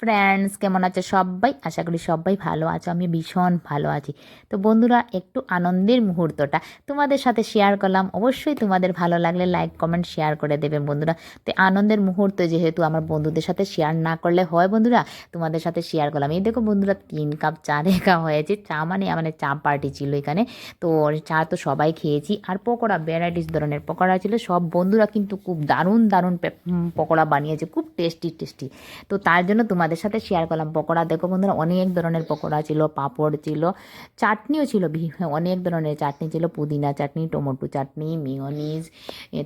Friends কেমন আছে সবাই? আশা করি সবাই ভালো আছো, আমি ভীষণ ভালো আছি। তো বন্ধুরা, একটু আনন্দের মুহূর্তটা তোমাদের সাথে শেয়ার করলাম। অবশ্যই তোমাদের ভালো লাগলে লাইক কমেন্ট শেয়ার করে দেবে বন্ধুরা। তো আনন্দের মুহূর্ত যেহেতু আমার বন্ধুদের সাথে শেয়ার না করলে হয় বন্ধুরা, তোমাদের সাথে শেয়ার করলাম। এই দেখো বন্ধুরা, তিন কাপ চা দেখা হয়েছে। চা মানে মানে চা পার্টি ছিল এখানে। তো চা তো সবাই খেয়েছি। আর পকোড়া ভ্যারাইটিস ধরনের পকোড়া ছিল। সব বন্ধুরা কিন্তু খুব দারুণ দারুণ পকোড়া বানিয়েছে। খুব টেস্টি টেস্টি তো তার জন্য তোমাদের সাথে শেয়ার করলাম। পকোড়া দেখো বন্ধুরা, অনেক ধরনের পকোড়া ছিল, পাঁপড় ছিল, চাটনিও ছিল অনেক ধরনের চাটনি ছিল, পুদিনা চাটনি, টমেটো চাটনি মিওনিজ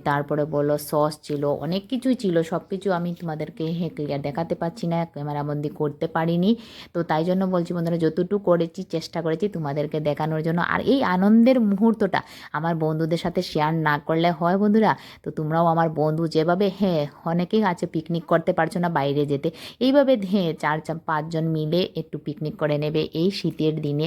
তারপরে বলো সস ছিল, অনেক কিছুই ছিল সব কিছু আমি তোমাদেরকে ক্লিয়ার দেখাতে পারছি না ক্যামেরাবন্দি করতে পারিনি। তো তাই জন্য বলছি বন্ধুরা, যতটুকু করেছি, চেষ্টা করেছি তোমাদেরকে দেখানোর জন্য। আর এই আনন্দের মুহূর্তটা আমার বন্ধুদের সাথে শেয়ার না করলে হয় বন্ধুরা, তো তোমরাও আমার বন্ধু যেভাবে হ্যাঁ অনেকেই আছে পিকনিক করতে পারছ না বাইরে যেতে, এইভাবে চার চা- পাঁচজন মিলে একটু পিকনিক করে নেবে। এই শীতের দিনে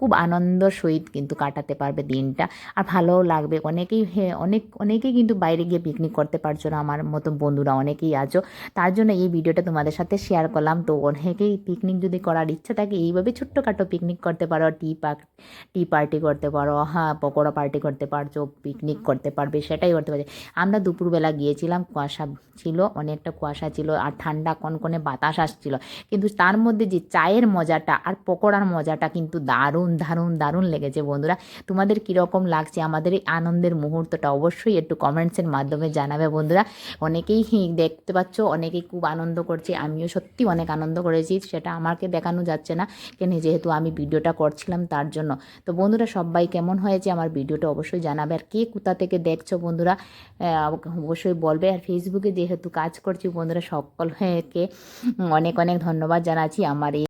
খুব আনন্দ সহিত কিন্তু কাটাতে পারবে দিনটা। আর ভালোও লাগবে। অনেকেই অনেক, অনেকেই কিন্তু বাইরে গিয়ে পিকনিক করতে পারছ না আমার মতো বন্ধুরা, অনেকেই আছো তার জন্য এই ভিডিওটা তোমাদের সাথে শেয়ার করলাম। তো অনেকেই পিকনিক যদি করার ইচ্ছা থাকে, এইভাবে ছোট্টখাটো পিকনিক করতে পারো। টি পার্কটি পার্টি করতে পারো। হ্যাঁ পকোড়া পার্টি করতে পারছ পিকনিক করতে পারবে, সেটাই করতে পারবে। আমরা দুপুরবেলা গিয়েছিলাম, কুয়াশা ছিল, অনেকটা কুয়াশা ছিল, আর ঠান্ডা কনকনে বাতাস আসছিল। কিন্তু তার মধ্যে যে চায়ের মজাটা আর পকোড়ার মজাটা কিন্তু দারুণ দারুণ দারুণ দারুণ লেগেছে বন্ধুরা। তোমাদের কীরকম লাগছে আমাদের এই আনন্দের মুহূর্তটা অবশ্যই একটু কমেন্টসের মাধ্যমে জানাবে বন্ধুরা। অনেকেই দেখতে পাচ্ছ, অনেকেই খুব আনন্দ করছে, আমিও সত্যি অনেক আনন্দ করেছি, সেটা আমাকে দেখানো যাচ্ছে না, কেন যেহেতু আমি ভিডিওটা করছিলাম তার জন্য। তো বন্ধুরা, সবাই কেমন হয়েছে আমার ভিডিওটা অবশ্যই জানাবে, আর কে কোথা থেকে দেখছ বন্ধুরা অবশ্যই বলবে। আর ফেসবুকে যেহেতু কাজ করছি বন্ধুরা, সকলকে অনেক অনেক ধন্যবাদ জানাচ্ছি আমার এই